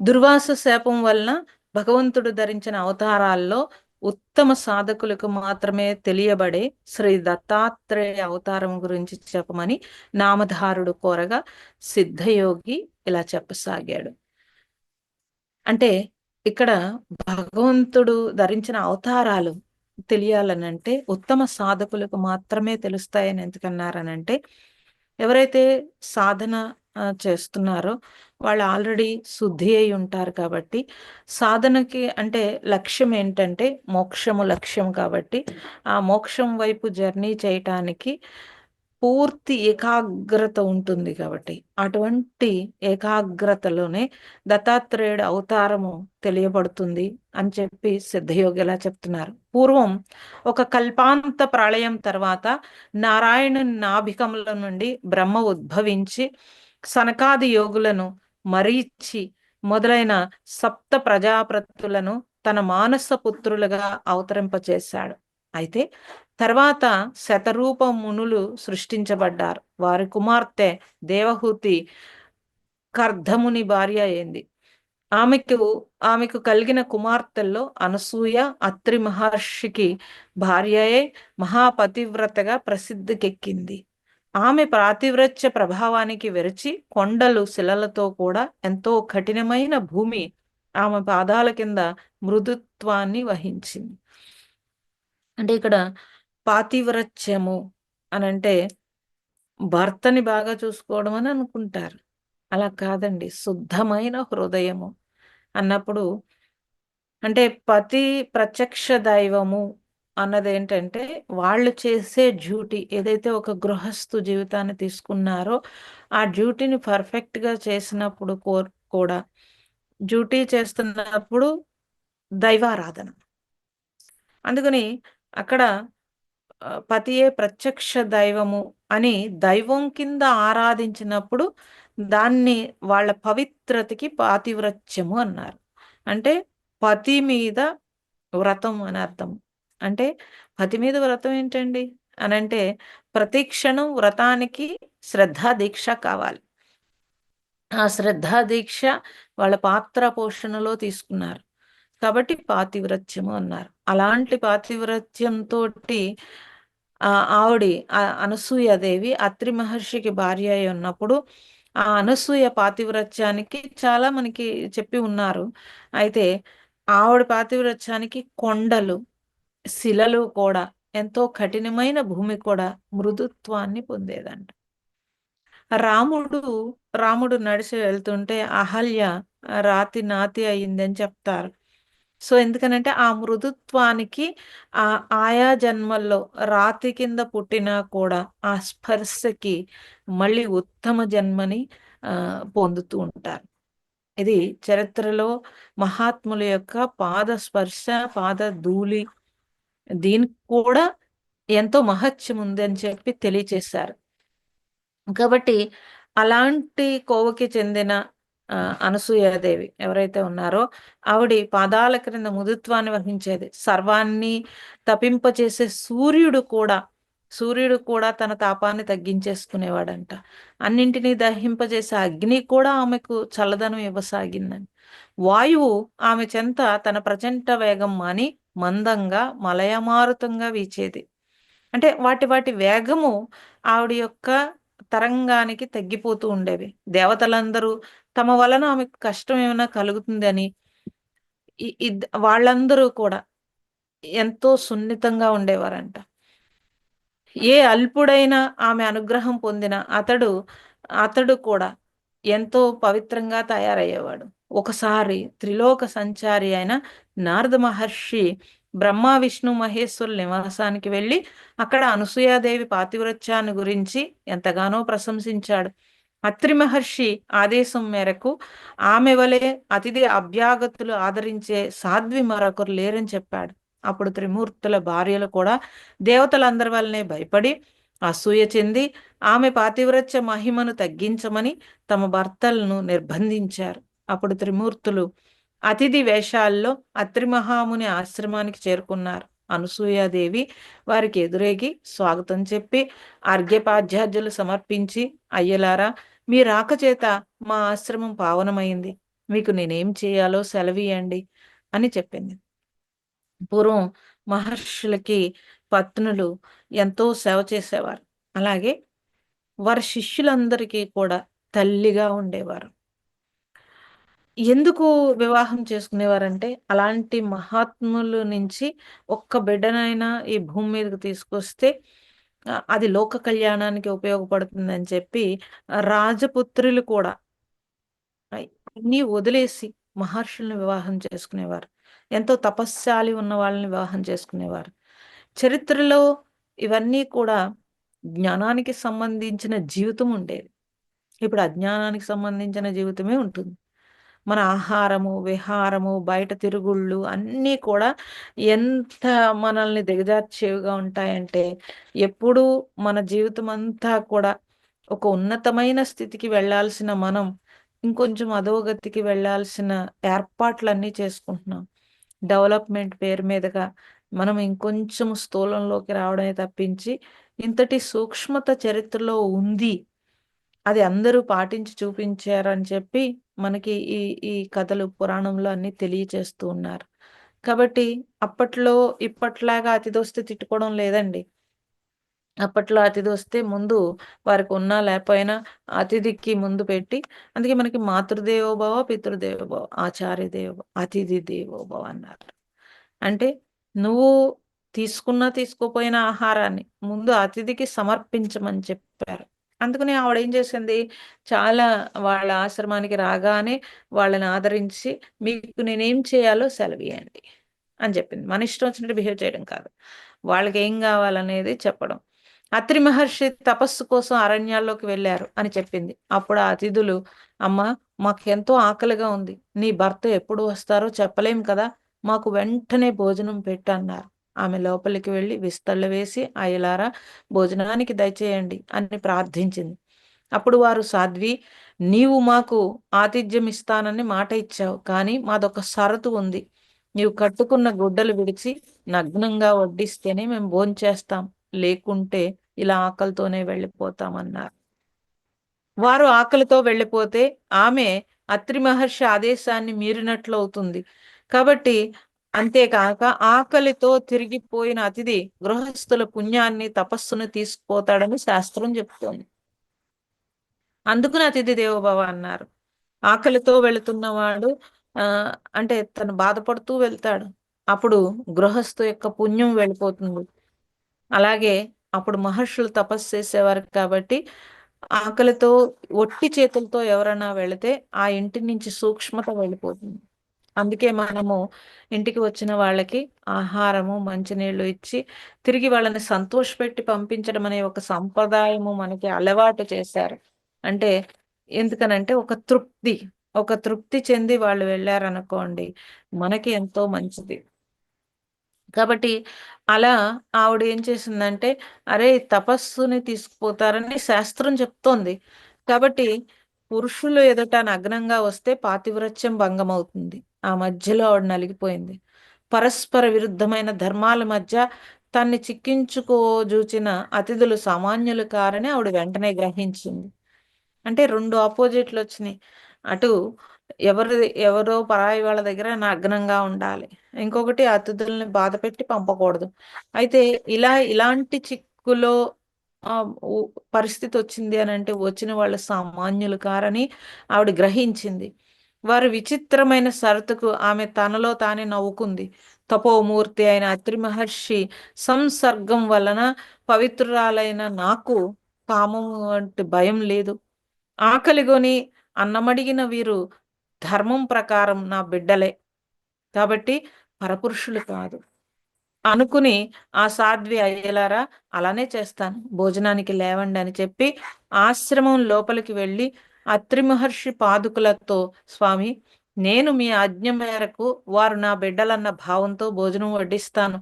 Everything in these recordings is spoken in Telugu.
దుర్వాస శాపం వలన భగవంతుడు ధరించిన అవతారాల్లో ఉత్తమ సాధకులకు మాత్రమే తెలియబడే శ్రీ దత్తాత్రేయ అవతారం గురించి చెప్పమని నామధారుడు కోరగా సిద్ధయోగి ఇలా చెప్పసాగాడు. అంటే ఇక్కడ భగవంతుడు ధరించిన అవతారాలు తెలియాలనంటే ఉత్తమ సాధకులకు మాత్రమే తెలుస్తాయని ఎందుకన్నారనంటే ఎవరైతే సాధన చేస్తున్నారో. వాళ్ళు ఆల్రెడీ శుద్ధి అయి ఉంటారు కాబట్టి సాధనకి అంటే లక్ష్యం ఏంటంటే మోక్షము లక్ష్యం కాబట్టి ఆ మోక్షం వైపు జర్నీ చేయటానికి పూర్తి ఏకాగ్రత ఉంటుంది కాబట్టి అటువంటి ఏకాగ్రతలోనే దత్తాత్రేయుడు అవతారము తెలియబడుతుంది అని చెప్పి సిద్ధయోగి ఎలా చెప్తున్నారు. పూర్వం ఒక కల్పాంత ప్రళయం తర్వాత నారాయణ నాభికముల నుండి బ్రహ్మ ఉద్భవించి సనకాది యోగులను మరీచి మొదలైన సప్త ప్రజాప్రతులను తన మానస పుత్రులుగా అవతరింపచేశాడు. అయితే తర్వాత శతరూప మునులు సృష్టించబడ్డారు. వారి కుమార్తె దేవహూతి కర్ధముని భార్య అయింది. ఆమెకు ఆమెకు కలిగిన కుమార్తెల్లో అనసూయ అత్రి మహర్షికి భార్యయే మహాపతివ్రతగా ప్రసిద్ధికెక్కింది ఆమె ప్రాతివ్రత్య ప్రభావానికి విరచి కొండలు శిలలతో కూడా ఎంతో కఠినమైన భూమి ఆమె పాదాల కింద మృదుత్వాన్ని వహించింది. అంటే ఇక్కడ పాతివ్రత్యము అని అంటే భర్తని బాగా చూసుకోవడం అని అనుకుంటారు. అలా కాదండి శుద్ధమైన హృదయము అన్నప్పుడు అంటే పతి ప్రత్యక్ష దైవము అన్నది ఏంటంటే వాళ్ళు చేసే డ్యూటీ ఏదైతే ఒక గృహస్థు జీవితాన్ని తీసుకున్నారో ఆ డ్యూటీని పర్ఫెక్ట్గా చేసినప్పుడు కూడా డ్యూటీ చేస్తున్నప్పుడు దైవారాధన. అందుకని అక్కడ పతియే ప్రత్యక్ష దైవము అని దైవం కింద ఆరాధించినప్పుడు దాన్ని వాళ్ళ పవిత్రతకి పాతివ్రత్యము అన్నారు. అంటే పతి మీద వ్రతం అని అర్థం. అంటే పతి మీద వ్రతం ఏంటండి? అని అంటే ప్రతి క్షణం వ్రతానికి శ్రద్ధా దీక్ష కావాలి. ఆ శ్రద్ధా దీక్ష వాళ్ళ పాత్ర పోషణలో తీసుకున్నారు. కాబట్టి పాతివ్రత్యము అన్నారు. అలాంటి పాతివ్రత్యంతో ఆవిడి అనసూయదేవి అత్రి మహర్షికి భార్య అయి ఉన్నప్పుడు ఆ అనసూయ పాతివ్రత్యానికి చాలా మనకి చెప్పి ఉన్నారు. అయితే ఆవిడ పాతివ్రత్యానికి కొండలు శిలలు కూడా ఎంతో కఠినమైన భూమి కూడా మృదుత్వాన్ని పొందేదంట. రాముడు రాముడు నడిచి వెళ్తుంటే అహల్య రాతి నాతి అయిందని చెప్తారు. సో ఎందుకనంటే ఆ మృదుత్వానికి ఆ ఆయా జన్మల్లో రాతి కింద పుట్టినా కూడా ఆ స్పర్శకి మళ్ళీ ఉత్తమ జన్మని పొందుతూ ఉంటారు. ఇది చరిత్రలో మహాత్ముల యొక్క పాద స్పర్శ పాద ధూళి దీనికి కూడా ఎంతో మహత్యం ఉంది అని చెప్పి తెలియచేశారు. కాబట్టి అలాంటి కోవకి చెందిన అనసూయాదేవి ఎవరైతే ఉన్నారో ఆవిడ పాదాల క్రింద ముదుత్వాన్ని వహించేది. సర్వాన్ని తపింపచేసే సూర్యుడు కూడా సూర్యుడు కూడా తన తాపాన్ని తగ్గించేసుకునేవాడంట. అన్నింటినీ దహింపజేసే అగ్ని కూడా ఆమెకు చల్లదనం ఇవ్వసాగిందని. వాయువు ఆమె చెంత తన ప్రచండ వేగం మాని మందంగా మలయమారుతంగా వీచేది. అంటే వాటి వాటి వేగము ఆవిడ యొక్క తరంగానికి తగ్గిపోతూ ఉండేవి. దేవతలందరూ తమ వలన ఆమెకు కష్టం ఏమైనా కలుగుతుంది అని వాళ్ళందరూ కూడా ఎంతో సున్నితంగా ఉండేవారంట. ఏ అల్పుడైనా ఆమె అనుగ్రహం పొందిన అతడు అతడు కూడా ఎంతో పవిత్రంగా తయారయ్యేవాడు. ఒకసారి త్రిలోక సంచారి అయిన నారద మహర్షి బ్రహ్మ విష్ణు మహేశ్వరుల నివాసానికి వెళ్ళి అక్కడ అనసూయాదేవి పాతివ్రత్యాన్ని గురించి ఎంతగానో ప్రశంసించాడు. అత్రి మహర్షి ఆదేశం మేరకు ఆమె వలె అతిథి అభ్యాగతులు ఆదరించే సాధ్వి మరొకరు లేరని చెప్పాడు. అప్పుడు త్రిమూర్తుల భార్యలు కూడా దేవతలందరి వల్లనే భయపడి అసూయ చెంది ఆమె పాతివ్రత్య మహిమను తగ్గించమని తమ భర్తలను నిర్బంధించారు. అప్పుడు త్రిమూర్తులు అతిథి వేషాల్లో అత్రిమహాముని ఆశ్రమానికి చేరుకున్నారు. అనసూయాదేవి వారికి ఎదురేగి స్వాగతం చెప్పి అర్ఘ్యపాధ్యాధ్యులు సమర్పించి అయ్యలారా మీ రాకచేత మా ఆశ్రమం పావనమైంది. మీకు నేనేం చేయాలో సెలవీయండి అని చెప్పింది. పూర్వం మహర్షులకి పత్నులు ఎంతో సేవ చేసేవారు. అలాగే వారి శిష్యులందరికీ కూడా తల్లిగా ఉండేవారు. ఎందుకు వివాహం చేసుకునేవారంటే అలాంటి మహాత్ముల నుంచి ఒక్క బిడ్డనైనా ఈ భూమి మీదకి తీసుకొస్తే అది లోక కళ్యాణానికి ఉపయోగపడుతుందని చెప్పి రాజపుత్రులు కూడా అన్ని వదిలేసి మహర్షుల్ని వివాహం చేసుకునేవారు. ఎంతో తపశ్శాలి ఉన్న వాళ్ళని వివాహం చేసుకునేవారు. చరిత్రలో ఇవన్నీ కూడా జ్ఞానానికి సంబంధించిన జీవితం ఉండేది. ఇప్పుడు అజ్ఞానానికి సంబంధించిన జీవితమే ఉంటుంది. మన ఆహారము విహారము బయట తిరుగుళ్ళు అన్నీ కూడా ఎంత మనల్ని దిగజార్చేవిగా ఉంటాయంటే ఎప్పుడూ మన జీవితం అంతా కూడా ఒక ఉన్నతమైన స్థితికి వెళ్ళాల్సిన మనం ఇంకొంచెం అధోగతికి వెళ్ళాల్సిన ఏర్పాట్లన్నీ చేసుకుంటున్నాం. డెవలప్మెంట్ పేరు మీదుగా మనం ఇంకొంచెం స్థూలంలోకి రావడమే తప్పించి ఇంతటి సూక్ష్మత చరిత్రలో ఉంది అది అందరూ పాటించి చూపించారని చెప్పి మనకి ఈ ఈ కథలు పురాణంలో అన్ని తెలియచేస్తూ ఉన్నారు. కాబట్టి అప్పట్లో ఇప్పట్లాగా అతిథొస్తే తిట్టుకోవడం లేదండి. అప్పట్లో అతిథి వస్తే ముందు వారికి ఉన్నా లేకపోయినా అతిథికి ముందు పెట్టి అందుకే మనకి మాతృదేవోభవ పితృదేవోభవ ఆచార్య దేవ అతిథి దేవోభవ అన్నారు. అంటే నువ్వు తీసుకున్నా తీసుకోపోయిన ఆహారాన్ని ముందు అతిథికి సమర్పించమని చెప్పారు. అందుకని ఆవిడ ఏం చేసింది? చాలా వాళ్ళ ఆశ్రమానికి రాగానే వాళ్ళని ఆదరించి మీకు నేనేం చేయాలో సెలవియండి అని చెప్పింది. మన ఇష్టం వచ్చినట్టు బిహేవ్ చేయడం కాదు. వాళ్ళకి ఏం కావాలనేది చెప్పడం. అత్రి మహర్షి తపస్సు కోసం అరణ్యాల్లోకి వెళ్ళారు అని చెప్పింది. అప్పుడు ఆ అతిథులు అమ్మ మాకు ఎంతో ఆకలిగా ఉంది. నీ భర్త ఎప్పుడు వస్తారో చెప్పలేం కదా? మాకు వెంటనే భోజనం పెట్టన్నారు ఆమె లోపలికి వెళ్ళి విస్తళ్ళు వేసి అయలారా భోజనానికి దయచేయండి అని ప్రార్థించింది. అప్పుడు వారు సాధ్వి నీవు మాకు ఆతిథ్యం ఇస్తానని మాట ఇచ్చావు కానీ మాదొక సరతు ఉంది. నీవు కట్టుకున్న గుడ్డలు విడిచి నగ్నంగా వడ్డిస్తేనే మేము భోంచేస్తాం. లేకుంటే ఇలా ఆకలితోనే వెళ్ళిపోతామన్నారు. వారు ఆకలితో వెళ్ళిపోతే ఆమె అత్రి మహర్షి ఆదేశాన్ని మీరినట్లు అవుతుంది కాబట్టి అంతేకాక ఆకలితో తిరిగిపోయిన అతిథి గృహస్థుల పుణ్యాన్ని తపస్సును తీసుకుపోతాడని శాస్త్రం చెప్తోంది. అందుకుని అతిథి దేవోభవ అన్నారు. ఆకలితో వెళుతున్నవాడు ఆ అంటే తను బాధపడుతూ వెళ్తాడు. అప్పుడు గృహస్థు యొక్క పుణ్యం వెళ్ళిపోతుంది. అలాగే అప్పుడు మహర్షులు తపస్సు చేసేవారు కాబట్టి ఆకలితో ఒట్టి చేతులతో ఎవరైనా వెళితే ఆ ఇంటి నుంచి సూక్ష్మత వెళ్ళిపోతుంది. అందుకే మనము ఇంటికి వచ్చిన వాళ్ళకి ఆహారము మంచినీళ్ళు ఇచ్చి తిరిగి వాళ్ళని సంతోషపెట్టి పంపించడం అనే ఒక సంప్రదాయము మనకి అలవాటు చేశారు. అంటే ఎందుకనంటే ఒక తృప్తి ఒక తృప్తి చెంది వాళ్ళు వెళ్ళారనుకోండి మనకి ఎంతో మంచిది. కాబట్టి అలా ఆవిడ ఏం చేసిందంటే అరే తపస్సుని తీసుకుపోతారని శాస్త్రం చెప్తోంది. కాబట్టి పురుషులు ఎదుట నగ్నంగా వస్తే పాతివ్రత్యం భంగం అవుతుంది ఆ మధ్యలో ఆవిడ నలిగిపోయింది. పరస్పర విరుద్ధమైన ధర్మాల మధ్య తన్ని చిక్కించుకోజూచిన అతిథులు సామాన్యులు కారని ఆవిడ వెంటనే గ్రహించింది. అంటే రెండు ఆపోజిట్లు వచ్చినాయి. అటు ఎవరి ఎవరో పరాయి వాళ్ళ దగ్గర నగ్నంగా ఉండాలి. ఇంకొకటి అతిథుల్ని బాధ పెట్టి పంపకూడదు. అయితే ఇలా ఇలాంటి చిక్కులో పరిస్థితి వచ్చింది అని అంటే వచ్చిన వాళ్ళ సామాన్యులు కారని ఆవిడ గ్రహించింది. వారి విచిత్రమైన షరతుకు ఆమె తనలో తానే నవ్వుకుంది. తపోమూర్తి అయిన అత్రి మహర్షి సంసర్గం వలన పవిత్రురాలైన నాకు కామము వంటి భయం లేదు. ఆకలిగొని అన్నమడిగిన వీరు ధర్మం ప్రకారం నా బిడ్డలే. కాబట్టి పరపురుషులు కాదు. అనుకుని ఆ సాధ్వి అయ్యేలారా? అలానే చేస్తాను. భోజనానికి లేవండి అని చెప్పి ఆశ్రమం లోపలికి వెళ్ళి అత్రి మహర్షి పాదుకులతో స్వామి నేను మీ ఆజ్ఞ మేరకు వారు నా బిడ్డలన్న భావంతో భోజనం వడ్డిస్తాను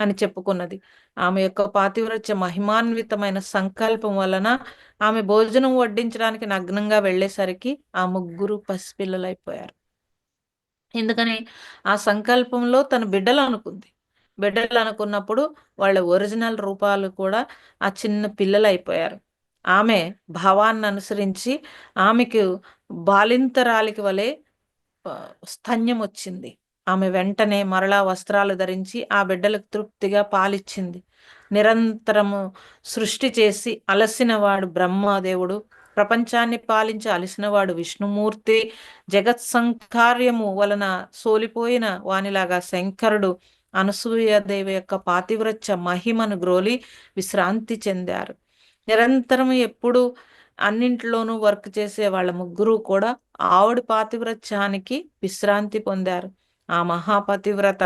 అని చెప్పుకున్నది. ఆమె యొక్క పాతివ్రత్య మహిమాన్వితమైన సంకల్పం వలన ఆమె భోజనం వడ్డించడానికి నగ్నంగా వెళ్ళేసరికి ఆ ముగ్గురు పసిపిల్లలైపోయారు. ఎందుకని? ఆ సంకల్పంలో తన బిడ్డలు అనుకుంది. బిడ్డలు అనుకున్నప్పుడు వాళ్ళ ఒరిజినల్ రూపాలు కూడా ఆ చిన్న పిల్లలు అయిపోయారు ఆమె భావాన్ని అనుసరించి ఆమెకు బాలింతరాలికి వలె స్తన్యం వచ్చింది ఆమె వెంటనే మరలా వస్త్రాలు ధరించి ఆ బిడ్డలకు తృప్తిగా పాలిచ్చింది. నిరంతరము సృష్టి చేసి అలసినవాడు బ్రహ్మదేవుడు ప్రపంచాన్ని పాలించి అలసినవాడు విష్ణుమూర్తి జగత్ సంకార్యము వలన సోలిపోయిన వానిలాగా శంకరుడు అనసూయదేవి యొక్క పాతివ్రత్య మహిమను గ్రోలి విశ్రాంతి చెందారు. నిరంతరం ఎప్పుడు అన్నింటిలోనూ వర్క్ చేసే వాళ్ళ ముగ్గురు కూడా ఆవిడ పాతివ్రత్యానికి విశ్రాంతి పొందారు. ఆ మహాపతివ్రత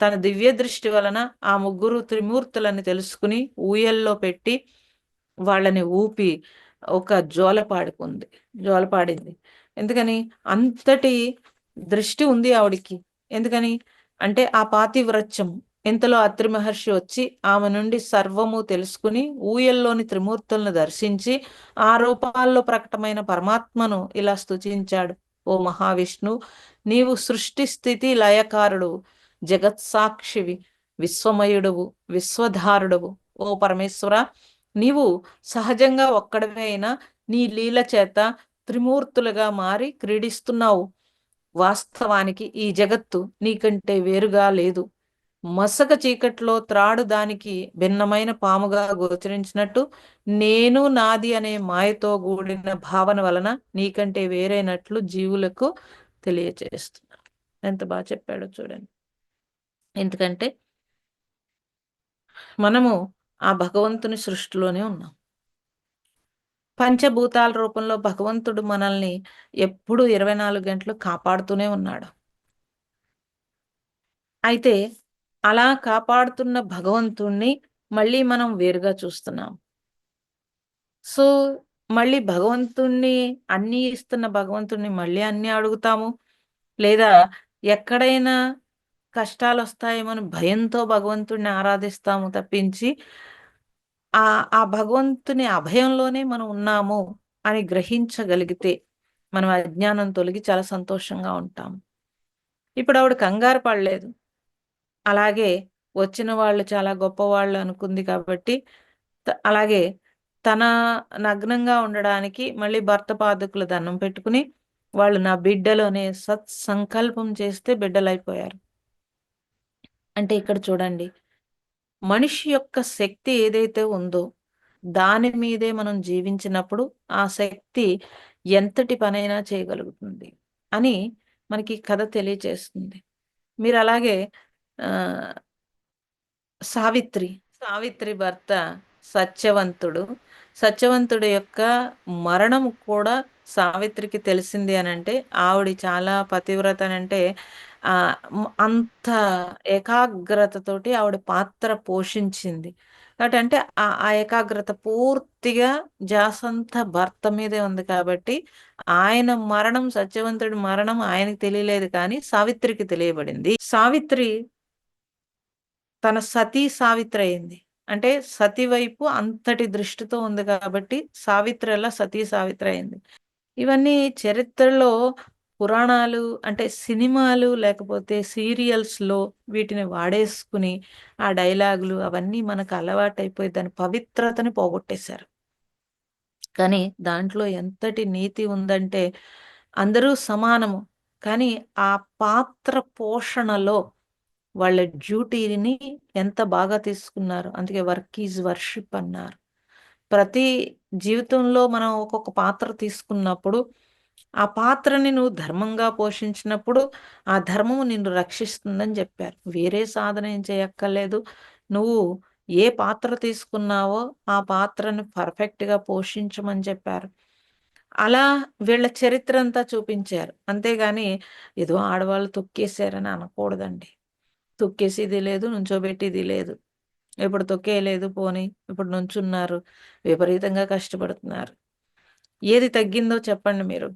తన దివ్య దృష్టి వలన ఆ ముగ్గురు త్రిమూర్తులని తెలుసుకుని ఊయల్లో పెట్టి వాళ్ళని ఊపి ఒక జోలపాడుకుంది జోలపాడింది ఎందుకని? అంతటి దృష్టి ఉంది ఆవిడికి. ఎందుకని? అంటే ఆ పాతివ్రత్యం ఇంతలో అత్రి మహర్షి వచ్చి ఆమె నుండి సర్వము తెలుసుకుని ఊయల్లోని త్రిమూర్తులను దర్శించి ఆ రూపాల్లో ప్రకటమైన పరమాత్మను ఇలా స్తుతించాడు. ఓ మహావిష్ణు నీవు సృష్టి స్థితి లయకారుడు జగత్సాక్షివి విశ్వమయుడువు విశ్వధారుడువు. ఓ పరమేశ్వర నీవు సహజంగా ఒక్కడవే అయినా నీ లీల చేత త్రిమూర్తులుగా మారి క్రీడిస్తున్నావు. వాస్తవానికి ఈ జగత్తు నీకంటే వేరుగా లేదు. మసక చీకట్లో త్రాడు దానికి భిన్నమైన పాముగా గోచరించినట్టు నేను నాది అనే మాయతో కూడిన భావన వలన నీకంటే వేరైనట్లు జీవులకు తెలియచేస్తున్నా. ఎంత బాగా చెప్పాడో చూడండి. ఎందుకంటే మనము ఆ భగవంతుని సృష్టిలోనే ఉన్నాం. పంచభూతాల రూపంలో భగవంతుడు మనల్ని ఎప్పుడు ఇరవై నాలుగు గంటలు కాపాడుతూనే ఉన్నాడు. అయితే అలా కాపాడుతున్న భగవంతుణ్ణి మళ్ళీ మనం వేరుగా చూస్తున్నాం. సో మళ్ళీ భగవంతుణ్ణి అన్ని ఇస్తున్న భగవంతుణ్ణి మళ్ళీ అన్ని అడుగుతాము? లేదా ఎక్కడైనా కష్టాలు వస్తాయేమో భయంతో భగవంతుణ్ణి ఆరాధిస్తాము తప్పించి ఆ ఆ భగవంతుని అభయంలోనే మనం ఉన్నాము అని గ్రహించగలిగితే మనం అజ్ఞానం తొలగి చాలా సంతోషంగా ఉంటాం. ఇప్పుడు ఆవిడ కంగారు పడలేదు. అలాగే వచ్చిన వాళ్ళు చాలా గొప్పవాళ్ళు అనుకుంది కాబట్టి అలాగే తన నగ్నంగా ఉండడానికి మళ్ళీ భర్త పాదకులు దండం పెట్టుకుని వాళ్ళు నా బిడ్డలోనే సత్ సంకల్పం చేస్తే బిడ్డలైపోయారు. అంటే ఇక్కడ చూడండి మనిషి యొక్క శక్తి ఏదైతే ఉందో దాని మీదే మనం జీవించినప్పుడు ఆ శక్తి ఎంతటి పనైనా చేయగలుగుతుంది అని మనకి కథ తెలియచేస్తుంది. మీరు అలాగే సావిత్రి. సావిత్రి భర్త సత్యవంతుడు. సత్యవంతుడు యొక్క మరణం కూడా సావిత్రికి తెలిసింది అని అంటే ఆవిడ చాలా పతివ్రత అని అంటే ఆ అంత ఏకాగ్రతతోటి ఆవిడ పాత్ర పోషించింది. కాబట్టి అంటే ఆ ఏకాగ్రత పూర్తిగా జాసంత భర్త మీదే ఉంది కాబట్టి ఆయన మరణం సత్యవంతుడి మరణం ఆయనకి తెలియలేదు కానీ సావిత్రికి తెలియబడింది. సావిత్రి తన సతీ సావిత్రి అయింది అంటే సతి వైపు అంతటి దృష్టితో ఉంది కాబట్టి సావిత్రి సతీ సావిత్రి అయింది ఇవన్నీ చరిత్రలో పురాణాలు అంటే సినిమాలు లేకపోతే సీరియల్స్‌లో వీటిని వాడేసుకుని, ఆ డైలాగులు అవన్నీ మనకు అలవాటైపోయి దాని పవిత్రతని పోగొట్టేశారు. కానీ దాంట్లో ఎంతటి నీతి ఉందంటే, అందరూ సమానము. కానీ ఆ పాత్ర పోషణలో వాళ్ళ డ్యూటీని ఎంత బాగా తీసుకున్నారు. అందుకే వర్క్ ఈజ్ వర్షిప్ అన్నారు. ప్రతి జీవితంలో మనం ఒక్కొక్క పాత్ర తీసుకున్నప్పుడు ఆ పాత్రని నువ్వు ధర్మంగా పోషించినప్పుడు ఆ ధర్మము నిన్ను రక్షిస్తుందని చెప్పారు. వేరే సాధన ఏం చేయక్కర్లేదు. నువ్వు ఏ పాత్ర తీసుకున్నావో ఆ పాత్రను పర్ఫెక్ట్గా పోషించమని చెప్పారు. అలా వీళ్ళ చరిత్ర అంతా చూపించారు. అంతేగాని ఏదో ఆడవాళ్ళు తొక్కేశారని అనకూడదండి. తొక్కేసేది లేదు నుంచోబెట్టేది లేదు. ఇప్పుడు తొక్కేయలేదు పోని ఇప్పుడు నుంచున్నారు విపరీతంగా కష్టపడుతున్నారు. ఏది తగ్గిందో చెప్పండి మీరు.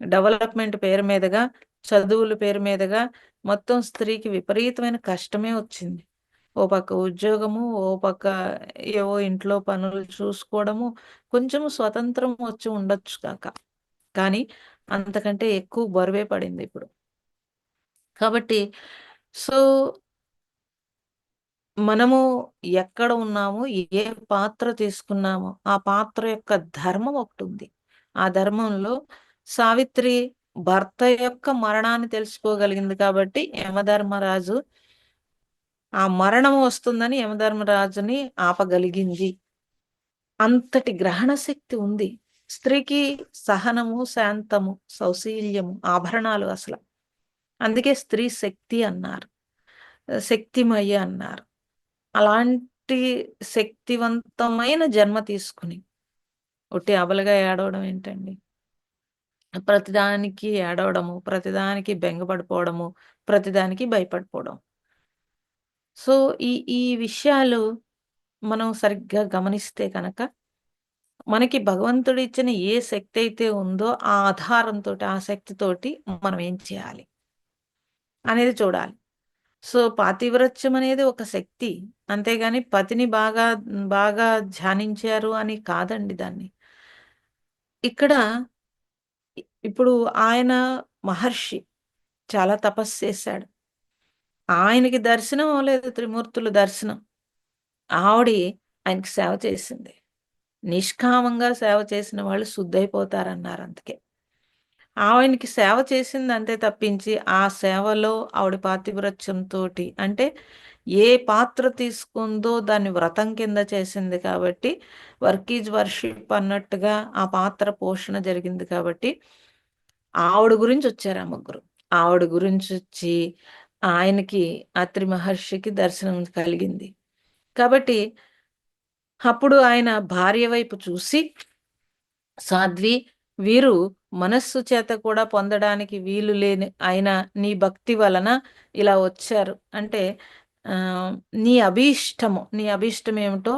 డెవలప్మెంట్ పేరు మీదుగా చదువుల పేరు మీదుగా మొత్తం స్త్రీకి విపరీతమైన కష్టమే వచ్చింది. ఓ పక్క ఉద్యోగము ఓ పక్క ఏవో ఇంట్లో పనులు చూసుకోవడము కొంచెం స్వతంత్రం వచ్చి ఉండొచ్చు కాక. కానీ అంతకంటే ఎక్కువ బరువే పడింది ఇప్పుడు. కాబట్టి సో మనము ఎక్కడ ఉన్నాము ఏ పాత్ర తీసుకున్నామో, ఆ పాత్ర యొక్క ధర్మం ఒకటి ఉంది ఆ ధర్మంలో సావిత్రి భర్త యొక్క మరణాన్ని తెలుసుకోగలిగింది కాబట్టి యమధర్మరాజు ఆ మరణం వస్తుందని యమధర్మరాజుని ఆపగలిగింది. అంతటి గ్రహణ శక్తి ఉంది. స్త్రీకి సహనము, శాంతము, సౌశీల్యము, ఆభరణాలు అసలు అందుకే స్త్రీ శక్తి అన్నారు. శక్తిమయ్య అన్నారు. అలాంటి శక్తివంతమైన జన్మ తీసుకుని ఒట్టి అబలగా ఏడవడం ఏంటండి? ప్రతిదానికి ఏడవడము, ప్రతిదానికి బెంగపడిపోవడము, ప్రతిదానికి భయపడిపోవడం. సో, ఈ ఈ విషయాలు మనం సరిగ్గా గమనిస్తే కనుక మనకి భగవంతుడిచ్చిన ఏ శక్తి అయితే ఉందో ఆ ఆధారంతో ఆ శక్తితోటి మనం ఏం చేయాలి? అనేది చూడాలి. సో, పాతివ్రత్యం అనేది ఒక శక్తి. అంతేగాని పతిని బాగా బాగా ధ్యానించారు అని కాదండి దాన్ని. ఇక్కడ ఇప్పుడు ఆయన మహర్షి. చాలా తపస్సు చేశాడు. ఆయనకి దర్శనం లేదు త్రిమూర్తుల దర్శనం. ఆవిడి ఆయనకి సేవ చేసింది. నిష్కామంగా సేవ చేసిన వాళ్ళు శుద్ధైపోతారన్నారు అందుకే. ఆయనకి సేవ చేసింది అంతే తప్పించి, ఆ సేవలో ఆవిడ పాతివ్రత్యంతో అంటే ఏ పాత్ర తీసుకుందో దాన్ని వ్రతం కింద చేసింది కాబట్టి, వర్క్ ఈజ్ వర్షిప్ అన్నట్టుగా ఆ పాత్ర పోషణ జరిగింది కాబట్టి, ఆవిడ గురించి వచ్చారు ఆ ముగ్గురు. ఆవిడ గురించి వచ్చి ఆయనకి అత్రి మహర్షికి దర్శనం కలిగింది. కాబట్టి అప్పుడు ఆయన భార్య వైపు చూసి సాధ్వి వీరు మనస్సు చేత కూడా పొందడానికి వీలు లేని ఆయన నీ భక్తి వలన ఇలా వచ్చారు. అంటే నీ అభీష్టము, నీ అభీష్టం ఏమిటో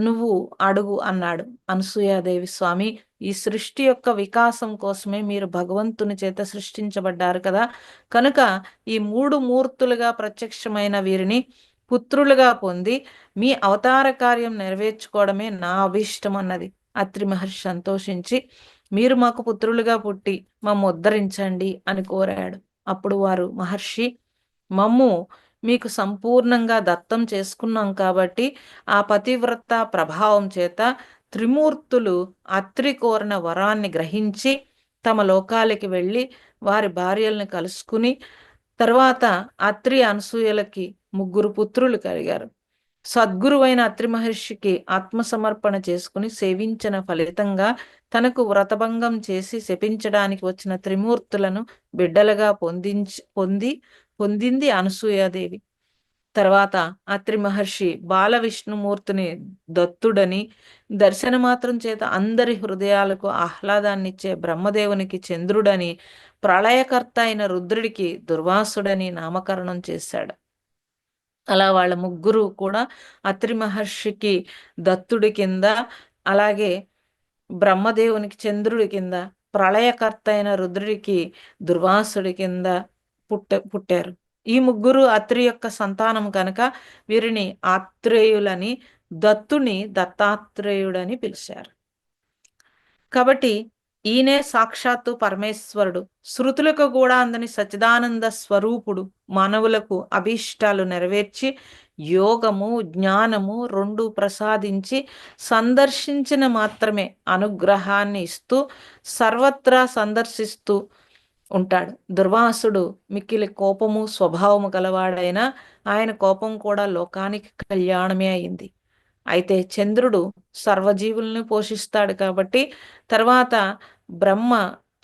నువ్వు అడుగు అన్నాడు. అనసూయాదేవి స్వామి ఈ సృష్టి యొక్క వికాసం కోసమే మీరు భగవంతుని చేత సృష్టించబడ్డారు కదా! కనుక ఈ మూడు మూర్తులుగా ప్రత్యక్షమైన వీరిని పుత్రులుగా పొంది మీ అవతార కార్యం నెరవేర్చుకోవడమే నా అభీష్టం అన్నది. అత్రి మహర్షి సంతోషించి మీరు మాకు పుత్రులుగా పుట్టి మమ్ము ఉద్ధరించండి అని కోరాడు. అప్పుడు వారు మహర్షి మమ్ము మీకు సంపూర్ణంగా దత్తం చేసుకున్నాం కాబట్టి ఆ పతివ్రత ప్రభావం చేత త్రిమూర్తులు అత్రి కోరిన వరాన్ని గ్రహించి తమ లోకాలకి వెళ్ళి వారి భార్యల్ని కలుసుకుని తర్వాత అత్రి అనసూయలకి ముగ్గురు పుత్రులు కలిగారు. సద్గురువైన అత్రి మహర్షికి ఆత్మసమర్పణ చేసుకుని సేవించిన ఫలితంగా తనకు వ్రతభంగం చేసి శపించడానికి వచ్చిన త్రిమూర్తులను బిడ్డలుగా పొందించి పొంది పొందింది అనసూయాదేవి. తర్వాత అత్రి మహర్షి బాల విష్ణుమూర్తిని దత్తుడని, దర్శనమాత్రం చేత అందరి హృదయాలకు ఆహ్లాదాన్నిచ్చే బ్రహ్మదేవునికి చంద్రుడని, ప్రళయకర్త అయిన రుద్రుడికి దుర్వాసుడని నామకరణం చేశాడు. అలా వాళ్ళ ముగ్గురు కూడా అత్రి మహర్షికి దత్తుడి కింద, అలాగే బ్రహ్మదేవునికి చంద్రుడి కింద, ప్రళయకర్త అయిన రుద్రుడికి దుర్వాసుడి కింద పుట్ట పుట్టారు. ఈ ముగ్గురు అత్రి యొక్క సంతానం కనుక వీరిని ఆత్రేయులని, దత్తుని దత్తాత్రేయుడని పిలిచారు. కాబట్టి ఈయనే సాక్షాత్తు పరమేశ్వరుడు. శృతులకు కూడా అందని సచ్చిదానంద స్వరూపుడు. మానవులకు అభీష్టాలు నెరవేర్చి యోగము, జ్ఞానము రెండు ప్రసాదించి సందర్శించిన మాత్రమే అనుగ్రహాన్ని ఇస్తూ సర్వత్రా సందర్శిస్తూ ఉంటాడు. దుర్వాసుడు మిక్కిలి కోపము స్వభావము గలవాడైనా ఆయన కోపం కూడా లోకానికి కళ్యాణమే అయింది. అయితే చంద్రుడు సర్వజీవుల్ని పోషిస్తాడు కాబట్టి తర్వాత బ్రహ్మ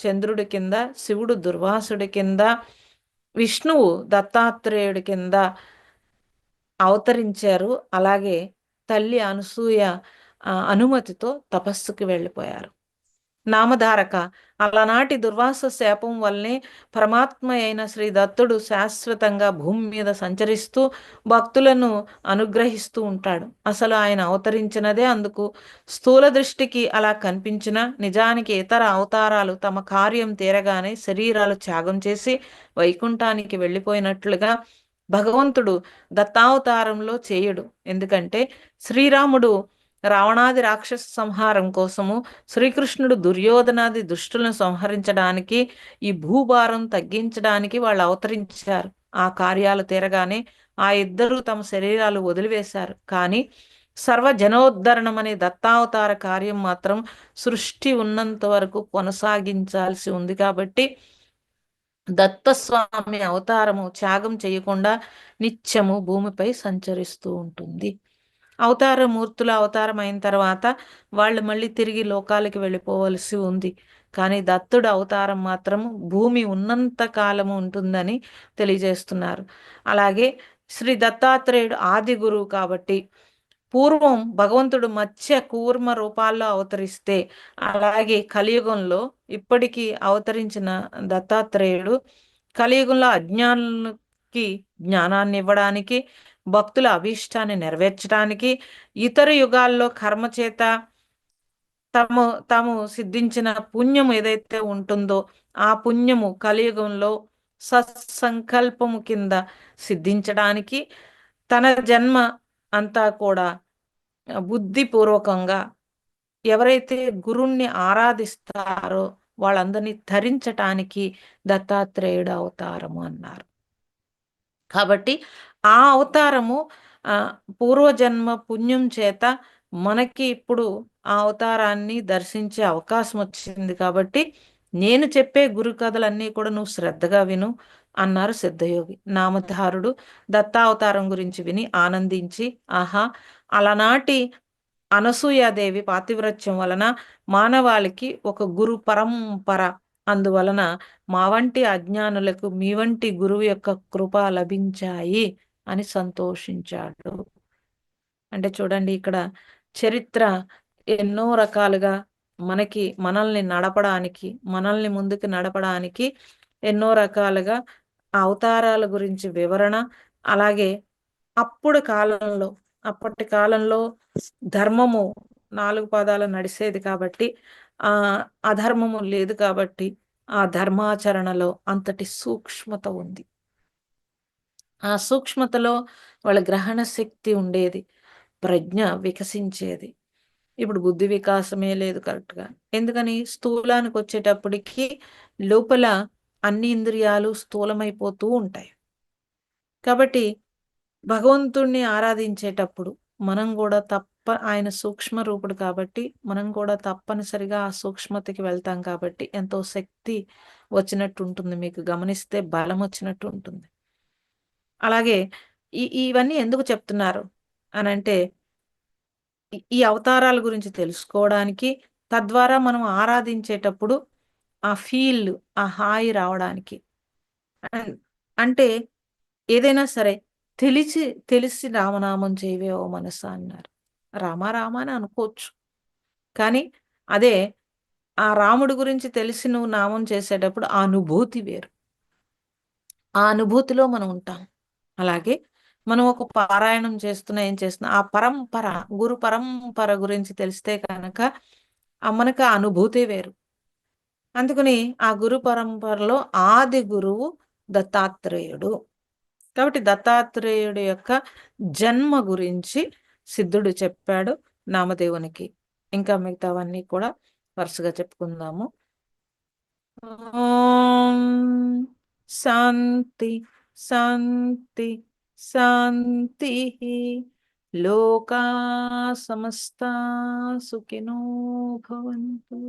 చంద్రుడి కింద, శివుడు దుర్వాసుడి కింద, విష్ణువు దత్తాత్రేయుడి కింద అవతరించారు. అలాగే తల్లి అనసూయ అనుమతితో తపస్సుకి వెళ్ళిపోయారు. నామధారక అలనాటి దుర్వాస శాపం వల్లనే పరమాత్మ అయిన శ్రీ దత్తుడు శాశ్వతంగా భూమి మీద సంచరిస్తూ భక్తులను అనుగ్రహిస్తూ ఉంటాడు. అసలు ఆయన అవతరించినదే అందుకు. స్థూల దృష్టికి అలా కనిపించినా నిజానికి ఇతర అవతారాలు తమ కార్యం తీరగానే శరీరాలు త్యాగం చేసి వైకుంఠానికి వెళ్ళిపోయినట్లుగా భగవంతుడు దత్తావతారంలో చేయడు. ఎందుకంటే శ్రీరాముడు రావణాది రాక్షస సంహారం కోసము, శ్రీకృష్ణుడు దుర్యోధనాది దుష్టులను సంహరించడానికి, ఈ భూభారం తగ్గించడానికి వాళ్ళు అవతరించారు. ఆ కార్యాలు తీరగానే ఆ ఇద్దరు తమ శరీరాలు వదిలివేశారు కానీ సర్వ జనోద్ధరణం అనే దత్తావతార కార్యం మాత్రం సృష్టి ఉన్నంత వరకు కొనసాగించాల్సి ఉంది కాబట్టి దత్తస్వామి అవతారము త్యాగం చేయకుండా నిత్యము భూమిపై సంచరిస్తూ ఉంటుంది అవతార మూర్తుల అవతారం అయిన తర్వాత వాళ్ళు మళ్ళీ తిరిగి లోకాలకి వెళ్ళిపోవలసి ఉంది. కానీ దత్తుడు అవతారం మాత్రం భూమి ఉన్నంత కాలము ఉంటుందని తెలియజేస్తున్నారు. అలాగే శ్రీ దత్తాత్రేయుడు ఆది గురువు కాబట్టి పూర్వం భగవంతుడు మత్స్య కూర్మ రూపాల్లో అవతరిస్తే అలాగే కలియుగంలో ఇప్పటికీ అవతరించిన దత్తాత్రేయుడు కలియుగంలో అజ్ఞానులకి జ్ఞానాన్ని ఇవ్వడానికి భక్తుల అభీష్టాన్ని నెరవేర్చడానికి ఇతర యుగాల్లో కర్మ చేత తము తాము సిద్ధించిన పుణ్యం ఏదైతే ఉంటుందో ఆ పుణ్యము కలియుగంలో సత్సంకల్పము కింద సిద్ధించడానికి తన జన్మ అంతా కూడా బుద్ధిపూర్వకంగా ఎవరైతే గురుణ్ణి ఆరాధిస్తారో వాళ్ళందరినీ ధరించటానికి దత్తాత్రేయుడు అవతారము అన్నారు. కాబట్టి ఆ అవతారము పూర్వజన్మ పుణ్యం చేత మనకి ఇప్పుడు ఆ అవతారాన్ని దర్శించే అవకాశం వచ్చింది కాబట్టి నేను చెప్పే గురు కథలన్నీ కూడా నువ్వు శ్రద్ధగా విను అన్నారు సిద్ధయోగి. నామధారుడు దత్తావతారం గురించి విని ఆనందించి ఆహా అలనాటి అనసూయాదేవి పాతివ్రత్యం వలన మానవాళికి ఒక గురు పరంపర. అందువలన మా వంటి అజ్ఞానులకు మీ వంటి గురువు యొక్క కృప లభించాయి. అని సంతోషించాడు. అంటే చూడండి ఇక్కడ చరిత్ర ఎన్నో రకాలుగా మనకి మనల్ని నడపడానికి మనల్ని ముందుకు నడపడానికి ఎన్నో రకాలుగా అవతారాల గురించి వివరణ అలాగే అప్పుడు కాలంలో అప్పటి కాలంలో ధర్మము నాలుగు పాదాలు నడిచేది కాబట్టి ఆ అధర్మము లేదు కాబట్టి ఆ ధర్మాచరణలో అంతటి సూక్ష్మత ఉంది. ఆ సూక్ష్మతలో వాళ్ళ గ్రహణ శక్తి ఉండేది ప్రజ్ఞ వికసించేది. ఇప్పుడు బుద్ధి వికాసమే లేదు కరెక్ట్గా. ఎందుకని? స్థూలానికి వచ్చేటప్పటికి లోపల అన్ని ఇంద్రియాలు స్థూలమైపోతూ ఉంటాయి. కాబట్టి భగవంతుణ్ణి ఆరాధించేటప్పుడు మనం కూడా తప్ప ఆయన సూక్ష్మ రూపుడు కాబట్టి మనం కూడా తప్పనిసరిగా ఆ సూక్ష్మతకి వెళ్తాం కాబట్టి ఎంతో శక్తి వచ్చినట్టు ఉంటుంది మీకు గమనిస్తే బలం వచ్చినట్టు ఉంటుంది అలాగే ఈ ఇవన్నీ ఎందుకు చెప్తున్నారు? అని అంటే ఈ అవతారాల గురించి తెలుసుకోవడానికి తద్వారా మనం ఆరాధించేటప్పుడు ఆ ఫీల్ ఆ హాయి రావడానికి. అంటే ఏదైనా సరే తెలిసి తెలిసి రామనామం చేయవే ఓ మనసు అన్నారు. రామ రామ అని అనుకోవచ్చు. కానీ అదే ఆ రాముడి గురించి తెలిసి నువ్వు నామం చేసేటప్పుడు ఆ అనుభూతి వేరు. ఆ అనుభూతిలో మనం ఉంటాం. అలాగే మనం ఒక పారాయణం చేస్తున్నా ఏం చేస్తున్నా ఆ పరంపర గురు పరంపర గురించి తెలిస్తే కనుక మనకు అనుభూతి వేరు. అందుకని ఆ గురు పరంపరలో ఆది గురువు దత్తాత్రేయుడు. కాబట్టి దత్తాత్రేయుడు యొక్క జన్మ గురించి సిద్ధుడు చెప్పాడు నామదేవునికి. ఇంకా మిగతావన్నీ కూడా వరుసగా చెప్పుకుందాము. శాంతి శాంతి శాంతి లోకా సమస్త సుఖినో భవంతు